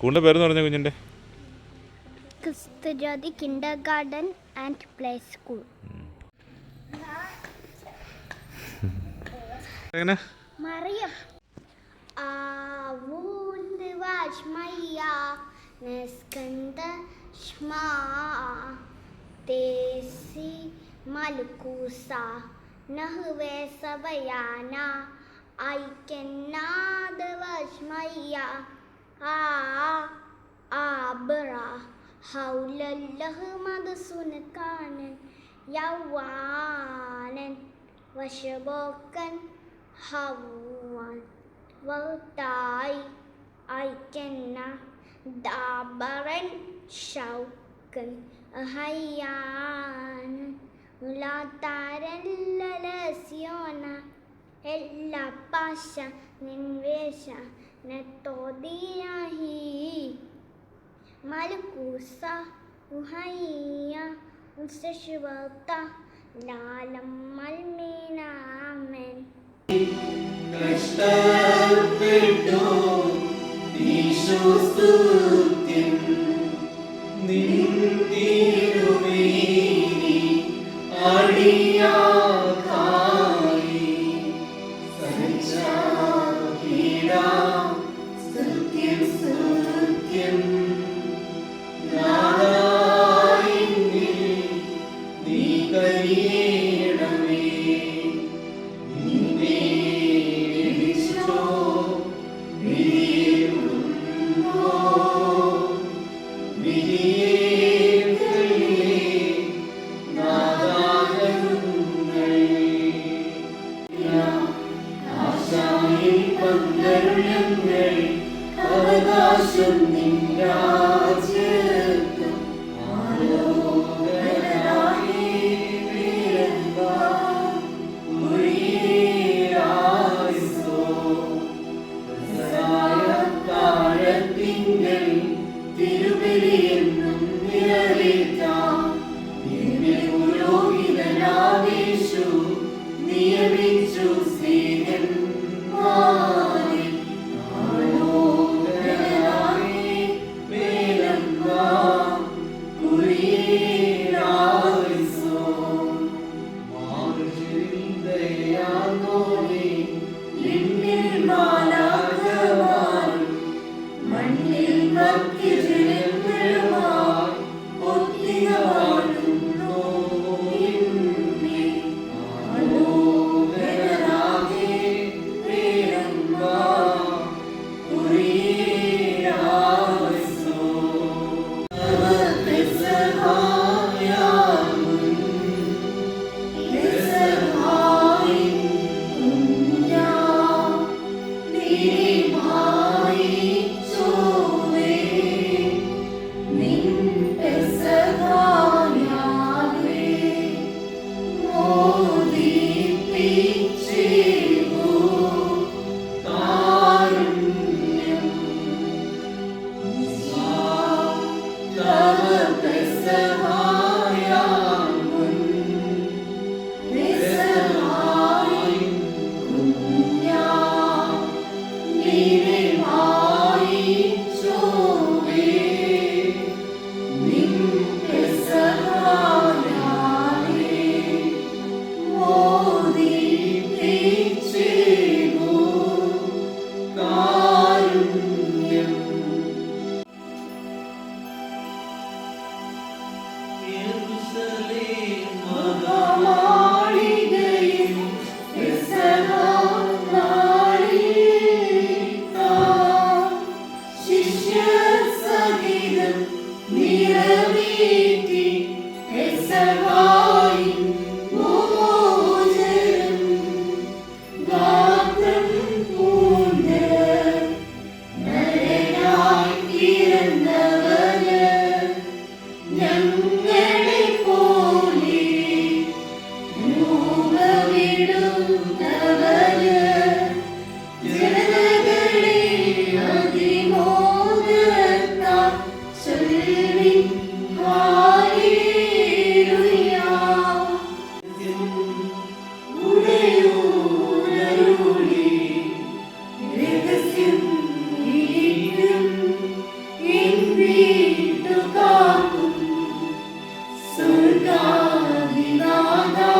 സ്കൂളിന്റെ പേരെന്ന് പറഞ്ഞ കുഞ്ഞിന്റെ? Kristujyoti kindergarten and play school. എങ്ങനെ? മറിയം. വാജ്മയ്യ നിസ്കന്ദ ഷ്മാ തേസി മൽക്കൂസ നഹ്വേ സവയാന വാജ്മയ്യ ആ ആബറ ഹൗലല്ലഹ് മദസുനക്കാനൻ യൗവാനൻ വശബോക്കൻ ഹവാൻ വൗത്തായി ഐക്കന്ന ദാബറൻ ഷൗക്കൻ ഹയ്യാൻ ഉലാത്താരൻ ലലസ്യോന എല്ലാ പാശ നിൻവേശ നത്തോതിയാഹി മലക്കൂസ ഉഹയ്യ ഉസശുവത്ത ലാലം മൽമീനാമൻ. കഷ്ടപ്പെട്ടു ഈശോ സ്തുത്യം നിന്തിരുമേ നിയമിച്ചു സ്നേഹം Freedom. Nina, Nina, Nina.